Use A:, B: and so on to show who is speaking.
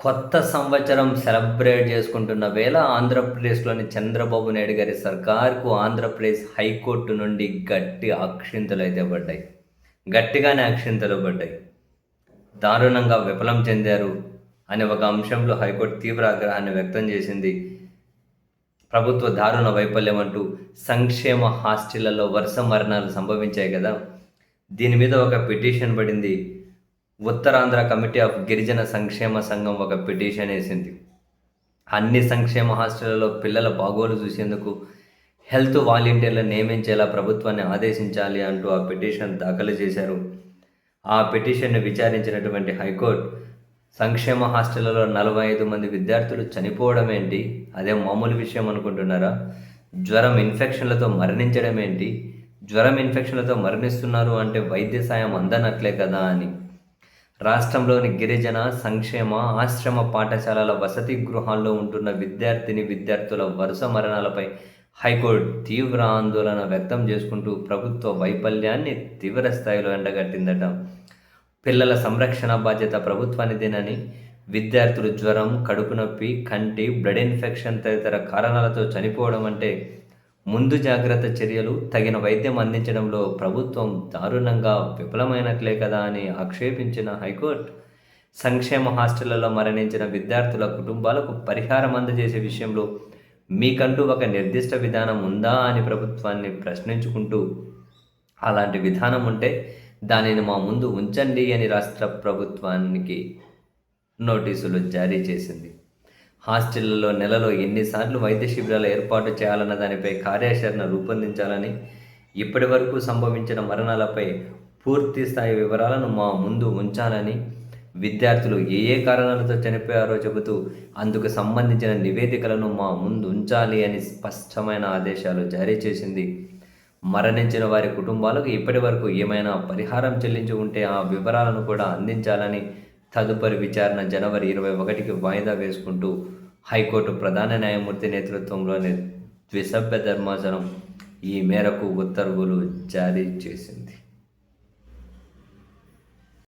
A: కొత్త సంవత్సరం సెలబ్రేట్ చేసుకుంటున్న వేళ ఆంధ్రప్రదేశ్లోని చంద్రబాబు నాయుడు గారి సర్కార్కు ఆంధ్రప్రదేశ్ హైకోర్టు నుండి గట్టి అక్షింతలు అయితే పడ్డాయి. గట్టిగానే అక్షింతలు పడ్డాయి. దారుణంగా విఫలం చెందారు అనే ఒక అంశంలో హైకోర్టు తీవ్ర ఆగ్రహాన్ని వ్యక్తం చేసింది. ప్రభుత్వ దారుణ వైఫల్యం అంటూ సంక్షేమ హాస్టళ్ళలో వరుస మరణాలు సంభవించాయి కదా. దీని మీద ఒక పిటిషన్ పడింది. ఉత్తరాంధ్ర కమిటీ ఆఫ్ గిరిజన సంక్షేమ సంఘం ఒక పిటిషన్ వేసింది. అన్ని సంక్షేమ హాస్టళ్ళలో పిల్లల బాగోలు చూసేందుకు హెల్త్ వాలంటీర్లు నియమించేలా ప్రభుత్వాన్ని ఆదేశించాలి అంటూ ఆ పిటిషన్ దాఖలు చేశారు. ఆ పిటిషన్ను విచారించినటువంటి హైకోర్టు సంక్షేమ హాస్టళ్ళలో నలభై ఐదు మంది విద్యార్థులు చనిపోవడం ఏంటి? అదే మామూలు విషయం అనుకుంటున్నారా? జ్వరం ఇన్ఫెక్షన్లతో మరణించడం ఏంటి? జ్వరం ఇన్ఫెక్షన్లతో మరణిస్తున్నారు అంటే వైద్య సాయం అందనట్లే కదా అని. రాష్ట్రంలోని గిరిజన సంక్షేమ ఆశ్రమ పాఠశాలల వసతి గృహాల్లో ఉంటున్న విద్యార్థిని విద్యార్థుల వరుస మరణాలపై హైకోర్టు తీవ్ర ఆందోళన వ్యక్తం చేసుకుంటూ ప్రభుత్వ వైఫల్యాన్ని తీవ్ర స్థాయిలో ఎండగట్టిందట. పిల్లల సంరక్షణ బాధ్యత ప్రభుత్వానిదేనని విద్యార్థులు జ్వరం కడుపు నొప్పి కంటి బ్లడ్ ఇన్ఫెక్షన్ తదితర కారణాలతో చనిపోవడం అంటే ముందు జాగ్రత్త చర్యలు తగిన వైద్యం అందించడంలో ప్రభుత్వం దారుణంగా విఫలమైనట్లే కదా అని ఆక్షేపించిన హైకోర్టు. సంక్షేమ హాస్టళ్ళలో మరణించిన విద్యార్థుల కుటుంబాలకు పరిహారం అందజేసే విషయంలో మీకంటూ ఒక నిర్దిష్ట విధానం ఉందా అని ప్రభుత్వాన్ని ప్రశ్నించుకుంటూ అలాంటి విధానం ఉంటే దానిని మా ముందు ఉంచండి అని రాష్ట్ర ప్రభుత్వానికి నోటీసులు జారీ చేసింది. హాస్టళ్ళలో నెలలో ఎన్నిసార్లు వైద్య శిబిరాలు ఏర్పాటు చేయాలన్న దానిపై కార్యాచరణ రూపొందించాలని ఇప్పటి వరకు సంభవించిన మరణాలపై పూర్తి స్థాయి వివరాలను మా ముందు ఉంచాలని విద్యార్థులు ఏ ఏ కారణాలతో చనిపోయారో చెబుతూ అందుకు సంబంధించిన నివేదికలను మా ముందు ఉంచాలి అని స్పష్టమైన ఆదేశాలు జారీ చేసింది. మరణించిన వారి కుటుంబాలకు ఇప్పటి వరకు ఏమైనా పరిహారం చెల్లించి ఉంటే ఆ వివరాలను కూడా అందించాలని తదుపరి విచారణ జనవరి ఇరవై ఒకటికి వాయిదా వేసుకుంటూ హైకోర్టు ప్రధాన న్యాయమూర్తి నేతృత్వంలోని ద్విసభ్య ధర్మాసనం ఈ మేరకు ఉత్తర్వులు జారీ చేసింది.